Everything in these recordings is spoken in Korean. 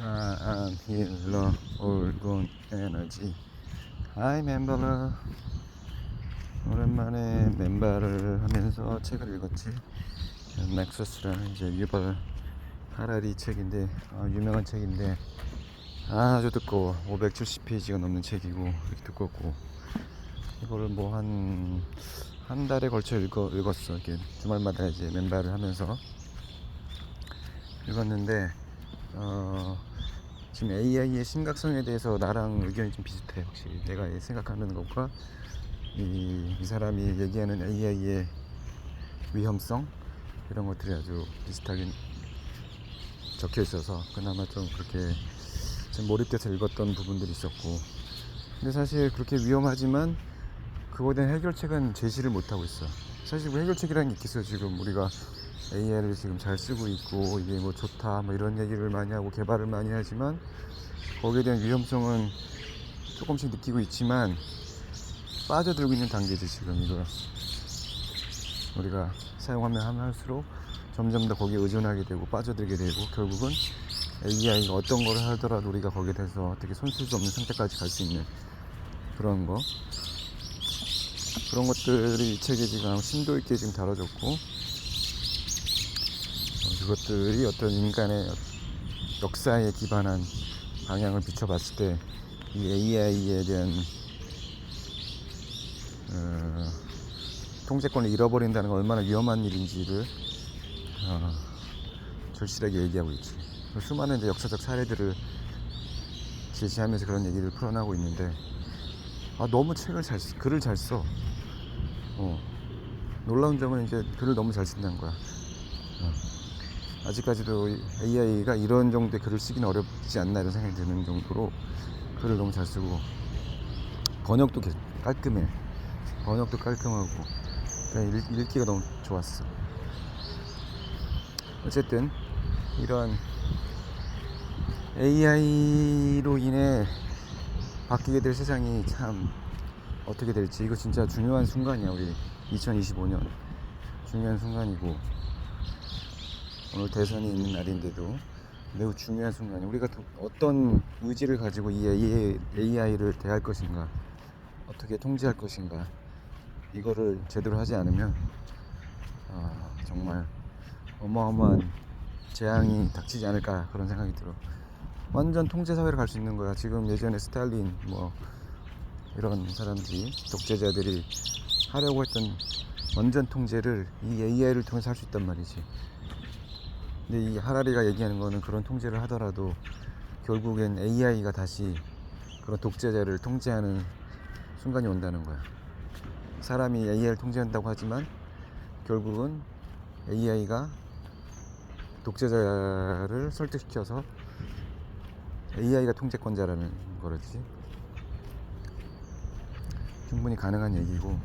I'm healer, 올군 에너지. 하이 멤버를 오랜만에 멤버를 하면서 책을 읽었지. 넥서스라는 이제 유발 하라리 책인데 아, 유명한 책인데 아주 두꺼워. 570페이지가 넘는 책이고 이렇게 두껍고 이거를 뭐 한한 달에 걸쳐 읽어, 읽었어. 이렇게 주말마다 이제 멤버를 하면서 읽었는데 어, 지금 AI의 심각성에 대해서 나랑 의견이 좀 비슷해. 혹시 내가 생각하는 것과 이, 이 사람이 얘기하는 AI의 위험성 이런 것들이 아주 비슷하게 적혀 있어서 그나마 좀 그렇게 좀 몰입돼서 읽었던 부분들이 있었고. 근데 사실 그렇게 위험하지만 그거에 대한 해결책은 제시를 못하고 있어. 사실 그 해결책이라는 게 있겠어. 지금 우리가 AI를 지금 잘 쓰고 있고 이게 뭐 좋다 뭐 이런 얘기를 많이 하고 개발을 많이 하지만 거기에 대한 위험성은 조금씩 느끼고 있지만 빠져들고 있는 단계지 지금 이거. 우리가 사용하면 하면 할수록 점점 더 거기에 의존하게 되고 빠져들게 되고 결국은 AI가 어떤 걸 하더라도 우리가 거기에 대해서 어떻게 손쓸 수 없는 상태까지 갈 수 있는 그런 거. 그런 것들이 이 책에 지금 심도 있게 지금 다뤄졌고 어, 그것들이 어떤 인간의 역사에 기반한 방향을 비춰봤을 때 이 AI에 대한 어, 통제권을 잃어버린다는 건 얼마나 위험한 일인지를 어, 절실하게 얘기하고 있지. 수많은 이제 역사적 사례들을 제시하면서 그런 얘기를 풀어나고 있는데 아 너무 책을 잘 쓰- 글을 잘 써. 어. 놀라운 점은 이제 글을 너무 잘 쓴다는 거야. 어. 아직까지도 AI가 이런 정도의 글을 쓰기는 어렵지 않나 이런 생각이 드는 정도로 글을 너무 잘 쓰고 번역도 개- 깔끔해. 번역도 깔끔하고 그냥 읽, 읽기가 너무 좋았어. 어쨌든 이런 AI로 인해 바뀌게 될 세상이 참 어떻게 될지 이거 진짜 중요한 순간이야 우리 2025년 중요한 순간이고 오늘 대선이 있는 날인데도 매우 중요한 순간이 우리가 도- 어떤 의지를 가지고 이 AI를 대할 것인가 어떻게 통제할 것인가 이거를 제대로 하지 않으면 아, 정말 어마어마한 재앙이 닥치지 않을까 그런 생각이 들어. 완전 통제 사회로 갈 수 있는 거야. 지금 예전에 스탈린 뭐 이런 사람들이 독재자들이 하려고 했던 완전 통제를 이 AI를 통해서 할 수 있단 말이지. 근데 이 하라리가 얘기하는 거는 그런 통제를 하더라도 결국엔 AI가 다시 그런 독재자를 통제하는 순간이 온다는 거야. 사람이 AI를 통제한다고 하지만 결국은 AI가 독재자를 설득시켜서 AI가 통제권자라는 거지. 충분히 가능한 얘기고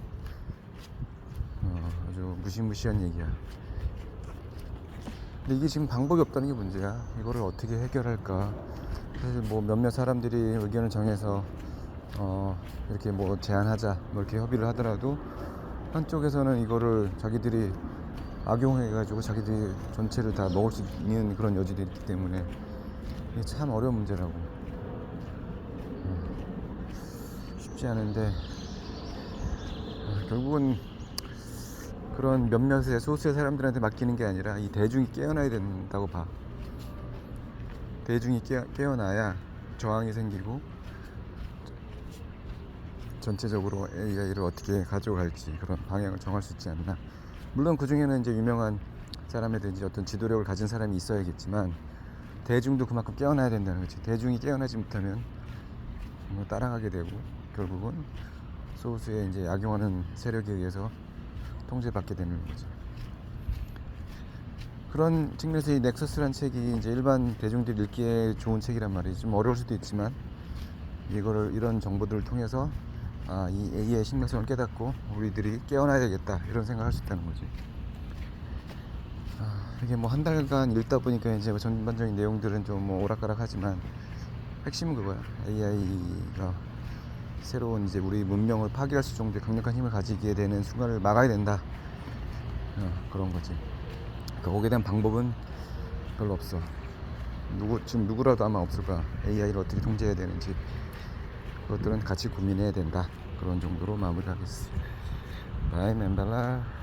어, 아주 무시무시한 얘기야. 근데 이게 지금 방법이 없다는 게 문제야. 이거를 어떻게 해결할까? 사실 뭐 몇몇 사람들이 의견을 정해서 어, 이렇게 뭐 제안하자, 뭐 이렇게 협의를 하더라도 한쪽에서는 이거를 자기들이 악용해가지고 자기들이 전체를 다 먹을 수 있는 그런 여지도 있기 때문에 이게 참 어려운 문제라고. 음, 쉽지 않은데 아, 결국은 그런 몇몇의 소수의 사람들한테 맡기는 게 아니라 이 대중이 깨어나야 된다고 봐. 대중이 깨, 깨어 나야 저항이 생기고 전체적으로 AI를 어떻게 가져갈지 그런 방향을 정할 수 있지 않나. 물론 그 중에는 이제 유명한 사람이든지 어떤 지도력을 가진 사람이 있어야겠지만 대중도 그만큼 깨어나야 된다는 거지. 대중이 깨어나지 못하면 뭐 따라가게 되고 결국은 소수의 이제 악용하는 세력에 의해서 통제받게 되는 거죠. 그런 측면에서 이 넥서스란 책이 이제 일반 대중들이 읽기에 좋은 책이란 말이지. 좀 어려울 수도 있지만 이거를 이런 정보들을 통해서 아, 이 A의 심각성을 깨닫고 우리들이 깨어나야 되겠다 이런 생각을 할수 있다는 거지. 아, 이게 뭐 한 달간 읽다 보니까 이제 뭐 전반적인 내용들은 좀 뭐 오락가락하지만 핵심은 그거야. AI가 새로운 이제 우리 문명을 파괴할 수 정도의 강력한 힘을 가지게 되는 순간을 막아야 된다. 어, 그런 거지. 그러니까 거기에 대한 방법은 별로 없어. 누구 지금 누구라도 아마 없을 거야. AI를 어떻게 통제해야 되는지 그것들은 같이 고민해야 된다. 그런 정도로 마무리하겠습니다. 바이 멤발라.